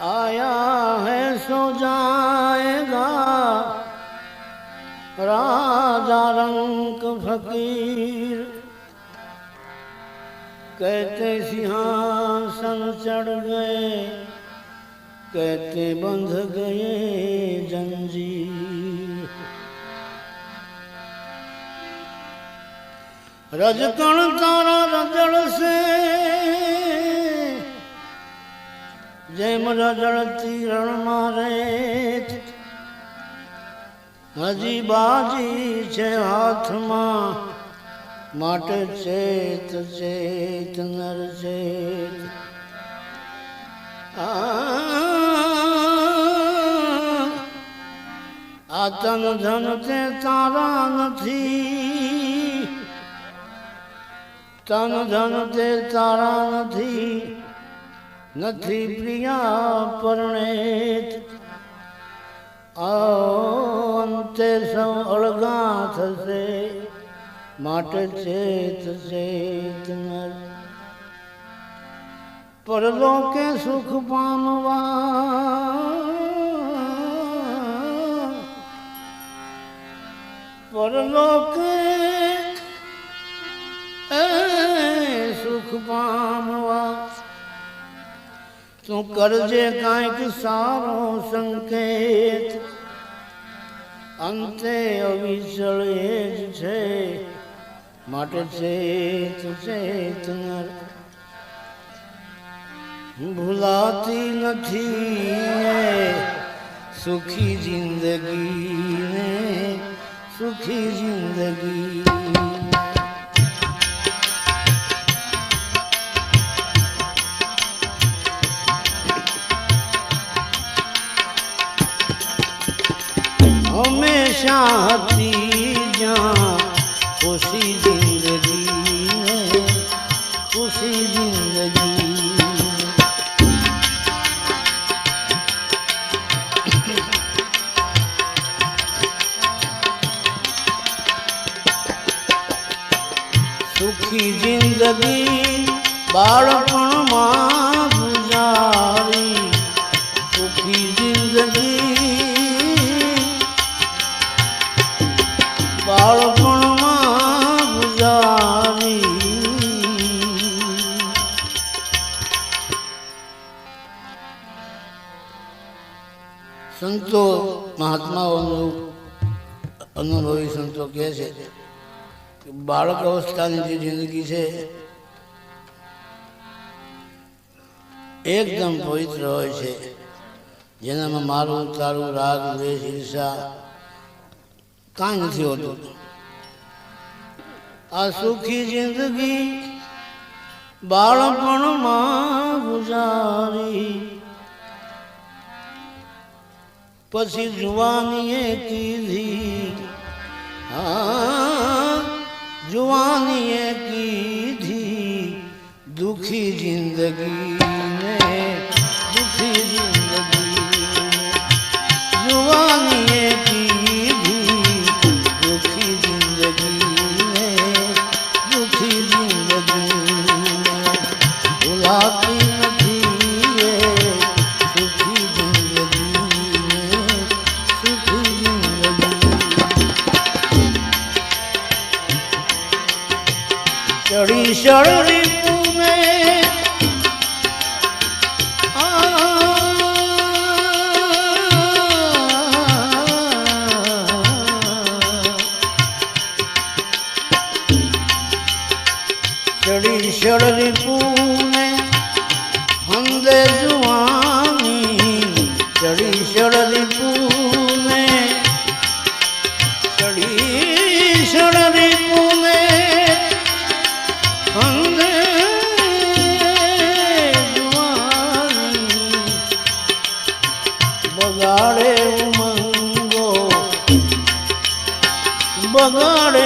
आया है सो जाएगा। राजा रंग फकीर। कहते सिंहासन चढ़ गए। कहते बंध गए जंजी रजकण तारा रजड़ से જેમ રજળતી રણમાં રેત હજી બાજી છે હાથમાં, માટે ચેત ચેત, નર ચેત. આ તન ધન તે તારા નથી. તન ધન તે તારા નથી. નથી પ્રિયા પરણેત અંતે સૌ અળગા થશે, માટે ચેત ચેત પરલોકે સુખ પામવા. પરલોકે સુખ પામવા. તું કરજે કાંઈક સારો સંકેત. અંતે અવિચળ એ જ છે, માટે ચેત ચેત ભૂલાતી નથી સુખી જિંદગીને, સુખી જિંદગી. હતી જ્યાં ખુશી જિંદગી ને ખુશી જિંદગી સુખી જિંદગી બાળપણમાં બાળપણમાં ગુજારી સંતો મહાત્માઓનું અનુભવી સંતો કહે છે કે બાળક અવસ્થાની જે જિંદગી છે, એકદમ પવિત્ર હોય છે. જેનામાં મારું, તારું રાગ, દ્વેષ, ઈર્ષા કાંઈ નથી હોતું આ સુખી જિંદગી બાળપણમાં ગુજારી પછી જુવાનીએ કીધી હા જુવાનીએ કીધી દુખી જિંદગીને ચડી গড়ে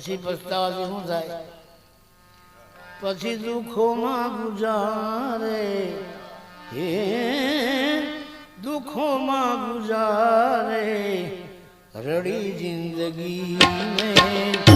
પછી પસ્તાવાથી શું થાય? પછી દુઃખોમાં ગુજારે. હે દુઃખોમાં ગુજારે. રડી જિંદગી ને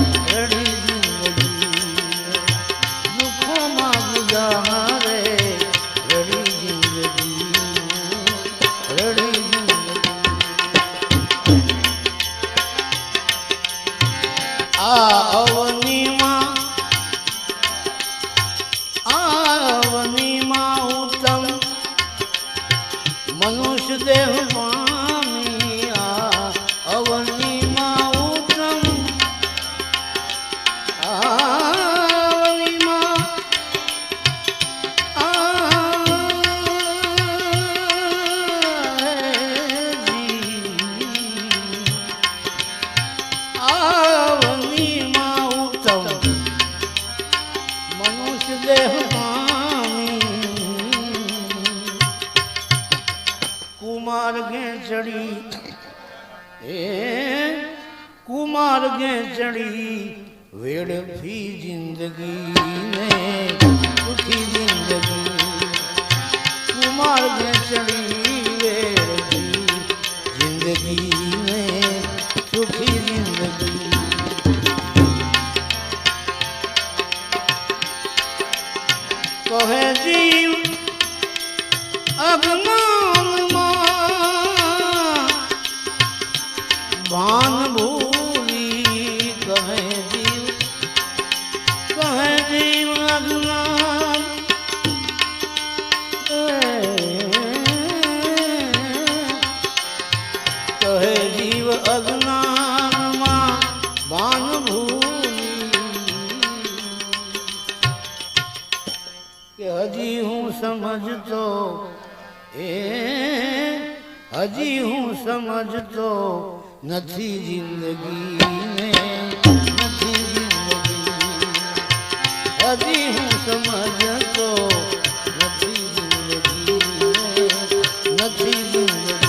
દેહ કુમાર ગે ચડી એ કુમાર ગે ચડી વેડફી જિંદગી ને સુખી જિંદગી. કુમાર ગે ચડી વેડફી જિંદગી ને સુખી જિંદગી. કહે જીવ અજ્ઞાનમાં ભાન ભૂલી કહે જીવ કહે જીવ અજ્ઞાન સમજતો. એ હજી હું સમજતો નથી જિંદગીને, નથી જિંદગી હજી હું સમજતો નથી જિંદગી નથી જિંદગી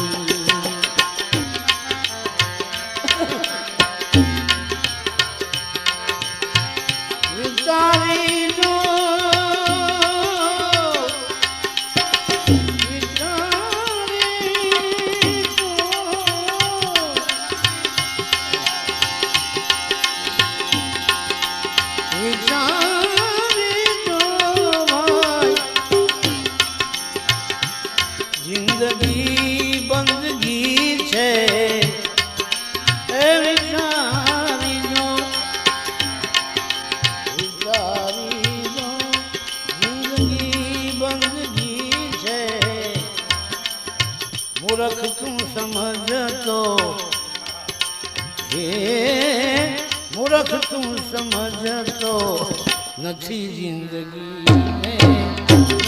નથી જિંદગી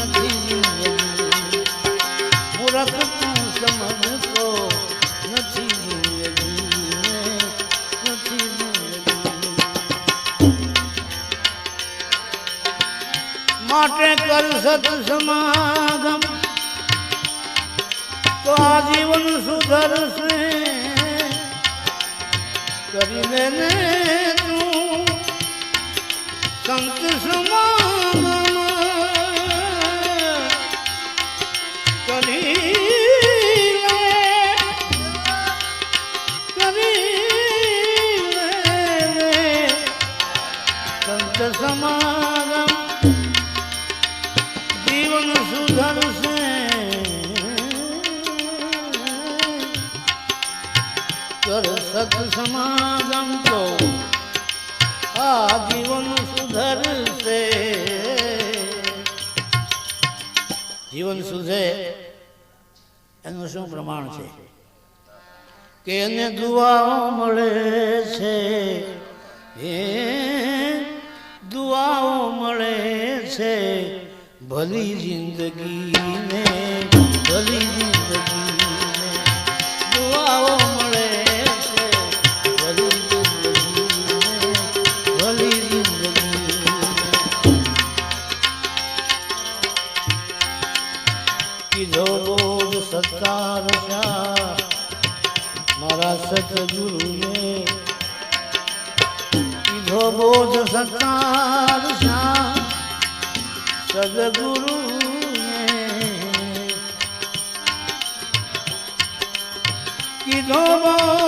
નથી જિંદગી. મૂર્ખ તું નથી જિંદગી નથી માટે કર સત સમાગમ, તો આ જીવન સુધરશે. કરીને સમાગમ કરી સંત સમાગમ જીવન સુધરશે. કર સત સમાગમ તો આ જીવન સુધરશે જીવન સુધરે એનું શું પ્રમાણ છે? કે એને દુઆઓ મળે છે. એ દુઆઓ મળે છે. ભલી જિંદગીને ભલી જિંદગીને কি রব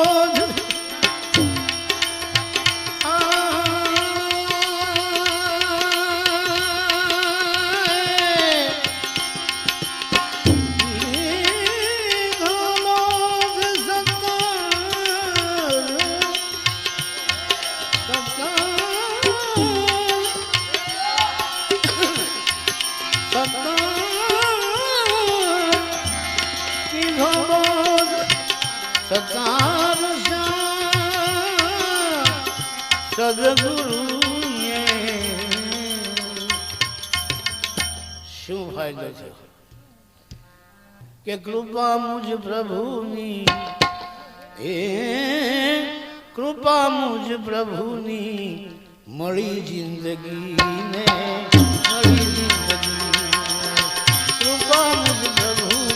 ફાયદો છે. કે કૃપા મુજ પ્રભુની એ કૃપા મુજ પ્રભુની, મળી જિંદગીને, મળી જિંદગી કૃપા મુજ પ્રભુ